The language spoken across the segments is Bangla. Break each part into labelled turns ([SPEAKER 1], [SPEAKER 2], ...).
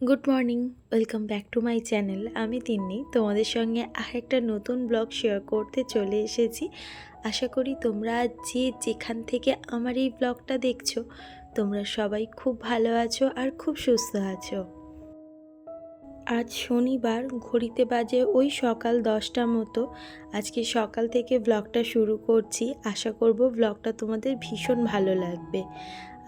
[SPEAKER 1] Good morning welcome back to my channel আমি তিন্নি। তোমাদের সঙ্গে আরেকটা নতুন ব্লগ শেয়ার করতে চলে এসেছি। আশা করি তোমরা যে যেখান থেকে আমার এই ব্লগটা দেখছ, তোমরা সবাই খুব ভালো আছো আর খুব সুস্থ আছো। আজ শনিবার, ঘড়িতে বাজে ওই সকাল দশটা মতো। আজকে সকাল থেকে ব্লগটা শুরু করছি। আশা করব ব্লগটা তোমাদের ভীষণ ভালো লাগবে।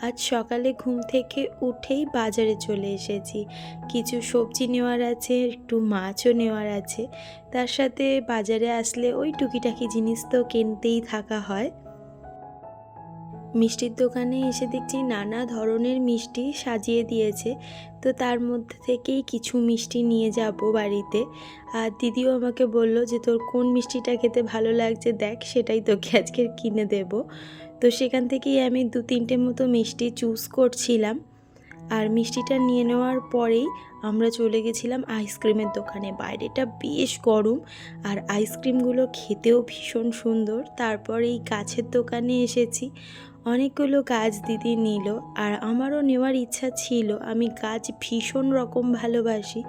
[SPEAKER 1] আজ সকালে ঘুম থেকে উঠেই বাজারে চলে এসেছি। কিছু সবজি নেওয়ার আছে, একটু মাছও নেওয়ার আছে। তার সাথে বাজারে আসলে ওই টুকিটাকি জিনিস তো কিনতেই থাকা হয়। মিষ্টির দোকানে এসে দেখছি নানা ধরনের মিষ্টি সাজিয়ে দিয়েছে। তো তার মধ্যে থেকেই কিছু মিষ্টি নিয়ে যাব বাড়িতে। আর দিদিও আমাকে বলল যে, তোর কোন মিষ্টিটা খেতে ভালো লাগছে দেখ, সেটাই তোকে আজকে কিনে দেব। তো সেখান থেকেই আমি দু তিনটে মতো মিষ্টি চুজ করছিলাম। আর মিষ্টিটা নিয়ে নেওয়ার পরেই আমরা চলে গেছিলাম আইসক্রিমের দোকানে। বাইরেটা বেশ গরম আর আইসক্রিমগুলো খেতেও ভীষণ সুন্দর। তারপর এই গাছের দোকানে এসেছি। অনেকগুলো গাছ দিদি নিল আর আমারও নেওয়ার ইচ্ছা ছিল। আমি গাছ ভীষণ রকম ভালোবাসি,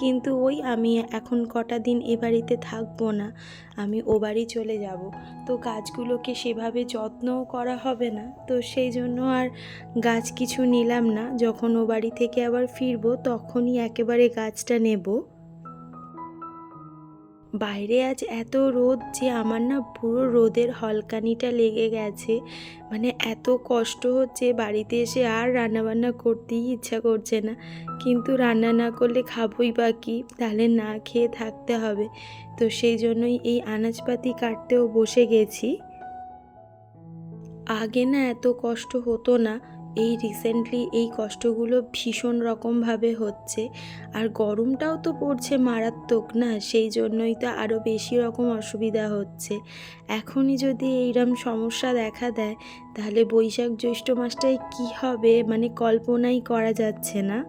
[SPEAKER 1] কিন্তু ওই আমি এখন কটা দিন এ বাড়িতে থাকব না, আমি ও বাড়ি চলে যাব। তো গাছগুলোকে সেভাবে যত্নও করা হবে না, তো সেই জন্য আর গাছ কিছু নিলাম না। যখন ও বাড়ি থেকে আবার ফিরবো, তখনই একেবারে গাছটা নেব। বাইরে আজ এত রোদ যে আমার না পুরো রোদের হলকানিটা লেগে গেছে। মানে এত কষ্ট হচ্ছে বাড়িতে এসে আর রান্নাবান্না করতেই ইচ্ছা করছে না। কিন্তু রান্না না করলে খাবোই বা কি? তাহলে না খেয়ে থাকতে হবে। তো সেই জন্যই এই আনাজপাতি কাটতেও বসে গেছি। আগে না এত কষ্ট হতো না। এই রিসেন্টলি এই কষ্টগুলো ভীষণ রকমভাবে হচ্ছে। আর গরমটাও তো পড়ছে মারাত্মক না? সেই জন্যই তো আরও বেশি রকম অসুবিধা হচ্ছে। এখনই যদি এইরকম সমস্যা দেখা দেয়, তাহলে বৈশাখ জ্যৈষ্ঠ মাসটায় কী হবে? মানে কল্পনাই করা যাচ্ছে না।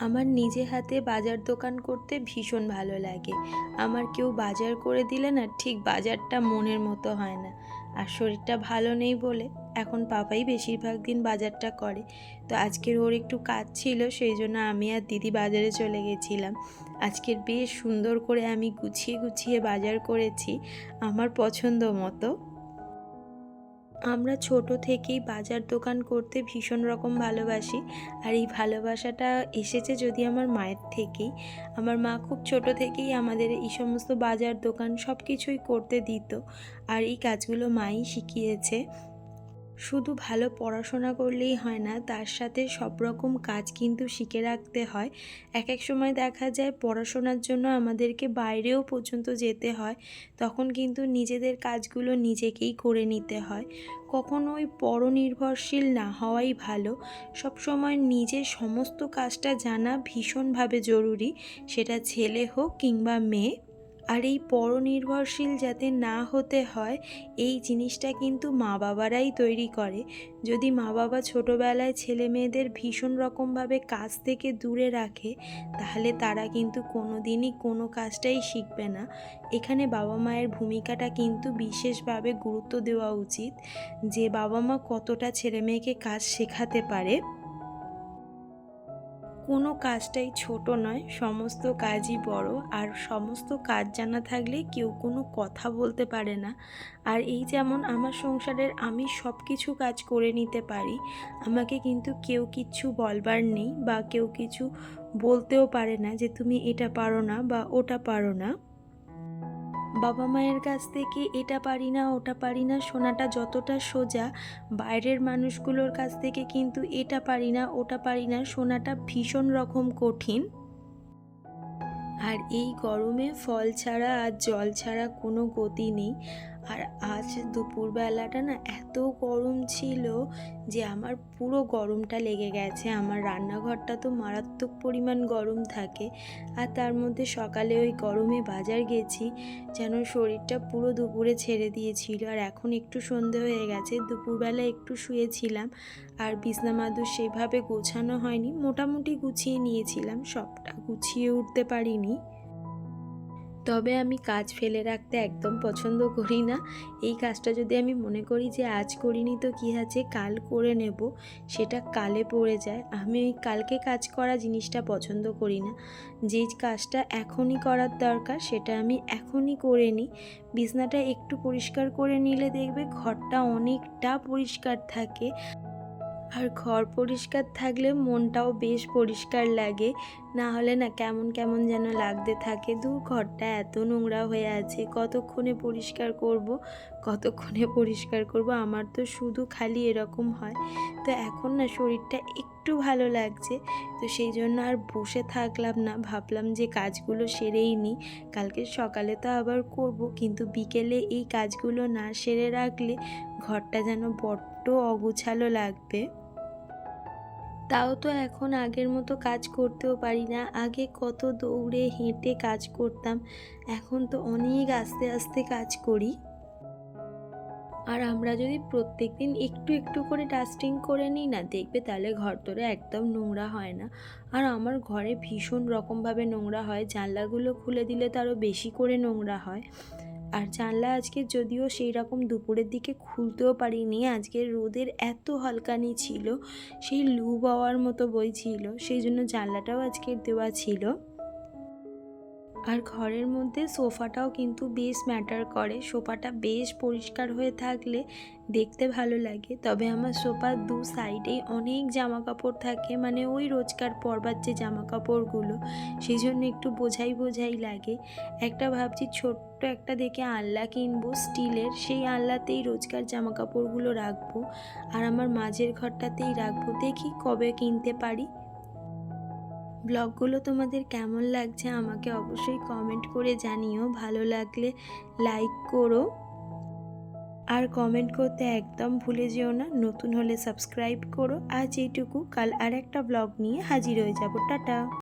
[SPEAKER 1] আমার নিজে হাতে বাজার দোকান করতে ভীষণ ভালো লাগে। আমার কেউ বাজার করে দিলে না, ঠিক বাজারটা মনের মতো হয় না। আর শরীরটা ভালো নেই বলে এখন পাপাই বেশিরভাগ দিন বাজারটা করে। তো আজকের ওর একটু কাজ ছিল, সেই জন্য আমি আর দিদি বাজারে চলে গেছিলাম। আজকের বেশ সুন্দর করে আমি গুছিয়ে গুছিয়ে বাজার করেছি, আমার পছন্দ মতো। আমরা ছোট থেকেই বাজার দোকান করতে ভীষণ রকম ভালোবাসি। আর এই ভালোবাসাটা এসেছে যদি আমার মায়ের থেকেই। আমার মা খুব ছোট থেকেই আমাদের এই সমস্ত বাজার দোকান সব কিছুই করতে দিত। আর এই কাজগুলো মাই শিখিয়েছে। শুধু ভালো পড়াশোনা করলেই হয় না, তার সাথে সব রকম কাজ কিন্তু শিখে রাখতে হয়। এক এক সময় দেখা যায় পড়াশোনার জন্য আমাদেরকে বাইরেও পর্যন্ত যেতে হয়, তখন কিন্তু নিজেদের কাজগুলো নিজেকেই করে নিতে হয়। কখনো ওই পরনির্ভরশীল না হওয়াই ভালো। সবসময় নিজের সমস্ত কাজটা জানা ভীষণভাবে জরুরি, সেটা ছেলে হোক কিংবা মেয়ে। আর এই পরনির্ভরশীল যাতে না হতে হয়, এই জিনিসটা কিন্তু মা বাবারাই তৈরি করে। যদি মা বাবা ছোটোবেলায় ছেলে মেয়েদের ভীষণ রকমভাবে কাজ থেকে দূরে রাখে, তাহলে তারা কিন্তু কোনো দিনই কোনো কাজটাই শিখবে না। এখানে বাবা মায়ের ভূমিকাটা কিন্তু বিশেষভাবে গুরুত্ব দেওয়া উচিত, যে বাবা মা কতটা ছেলে মেয়েকে কাজ শেখাতে পারে। কোনো কাজটাই ছোট নয়, সমস্ত কাজই বড়। আর সমস্ত কাজ জানা থাকলে কেউ কোনো কথা বলতে পারে না। আর এই যেমন আমার সংসারের আমি সব কিছু কাজ করে নিতে পারি, আমাকে কিন্তু কেউ কিছু বলবার নেই বা কেউ কিছু বলতেও পারে না যে, তুমি এটা পারো না বা ওটা পারো না। বাবা মায়ের কাছ থেকে এটা পারি না, ওটা পারি না শোনাটা যতটা সোজা, বাইরের মানুষগুলোর কাছ থেকে কিন্তু এটা পারি না, ওটা পারি না শোনাটা ভীষণ রকম কঠিন। আর এই গরমে ফল ছাড়া আর জল ছাড়া কোনো গতি নেই। আর আজ দুপুরবেলাটা না এত গরম ছিল যে আমার পুরো গরমটা লেগে গেছে। আমার রান্নাঘরটা তো মারাত্মক পরিমাণ গরম থাকে আর তার মধ্যে সকালে ওই গরমে বাজার গেছি, যেন শরীরটা পুরো দুপুরে ছেড়ে দিয়েছিল। আর এখন একটু সন্ধে হয়ে গেছে, দুপুরবেলা একটু শুয়েছিলাম আর বিছনা মাদুর সেভাবে গোছানো হয়নি। মোটামুটি গুছিয়ে নিয়েছিলাম, সবটা গুছিয়ে উঠতে পারিনি। তবে আমি কাজ ফেলে রাখতে একদম পছন্দ করি না। এই কাজটা যদি আমি মনে করি যে আজ করিনি তো কী আছে, কাল করে নেব, সেটা কালে পড়ে যায়। আমি ওই কালকে কাজ করা জিনিসটা পছন্দ করি না। যে কাজটা এখনই করার দরকার, সেটা আমি এখনই করে নিই। বিছনাটা একটু পরিষ্কার করে নিলে দেখবে ঘরটা অনেকটা পরিষ্কার থাকে। আর ঘর পরিষ্কার থাকলে মনটাও বেশ পরিষ্কার লাগে। না হলে না কেমন কেমন যেন লাগতে থাকে। দূর ঘরটা এত নোংরা হয়ে আছে, কতক্ষণে পরিষ্কার করব, কতক্ষণে পরিষ্কার করব, আমার তো শুধু খালি এরকম হয়। তো এখন না শরীরটা একটু ভালো লাগছে, তো সেই জন্য আর বসে থাকলাম না। ভাবলাম যে কাজগুলো সেরেই নিই। কালকে সকালে তো আবার করব, কিন্তু বিকেলে এই কাজগুলো না সেরে রাখলে ঘরটা যেন বড্ড অগুছালো লাগবে। তাও তো এখন আগের মতো কাজ করতেও পারি না। আগে কত দৌড়ে, হেঁটে কাজ করতাম। এখন তো অনেক আস্তে আস্তে কাজ করি। আর আমরা যদি প্রত্যেক দিন একটু একটু করে ডাস্টিং করে নিই না, দেখবে তাহলে ঘর তোরে একদম নোংরা হয় না। আর আমার ঘরে ভীষণ রকমভাবে নোংরা হয়। জানলাগুলো খুলে দিলে তো আরও বেশি করে নোংরা হয়। আর জানলা আজকে যদিও সেই রকম দুপুরের দিকে খুলতেও পারিনি, আজকে রোদের এত হালকানি ছিল, সেই লু বাওয়ার মতো বই ছিল, সেই জন্য জানলাটাও আজকে দেওয়া ছিল। আর ঘরের মধ্যে সোফাটাও কিন্তু বেশ ম্যাটার করে। সোফাটা বেশ পরিষ্কার হয়ে থাকলে দেখতে ভালো লাগে। তবে আমার সোফার দু সাইডেই অনেক জামা কাপড় থাকে মানে ওই রোজকার পরবার যে জামা কাপড়গুলো সেই জন্য একটু বোঝাই বোঝাই লাগে। একটা ভাবছি ছোট্ট একটা দেখে আনলা কিনবো স্টিলের, সেই আনলাতেই রোজকার জামা কাপড়গুলো রাখব। আর আমার মাঝের ঘরটাতেই রাখব। দেখি কবে কিনতে পারি। ব্লগগুলো তোমাদের কেমন লাগছে আমাকে অবশ্যই কমেন্ট করে জানিও। ভালো লাগলে লাইক করো। আর কমেন্ট করতে একদম ভুলে যেও না, নতুন হলে সাবস্ক্রাইব করো। আজ এইটুকু, কাল আর একটা ব্লগ নিয়ে হাজির হয়ে যাব। টাটা।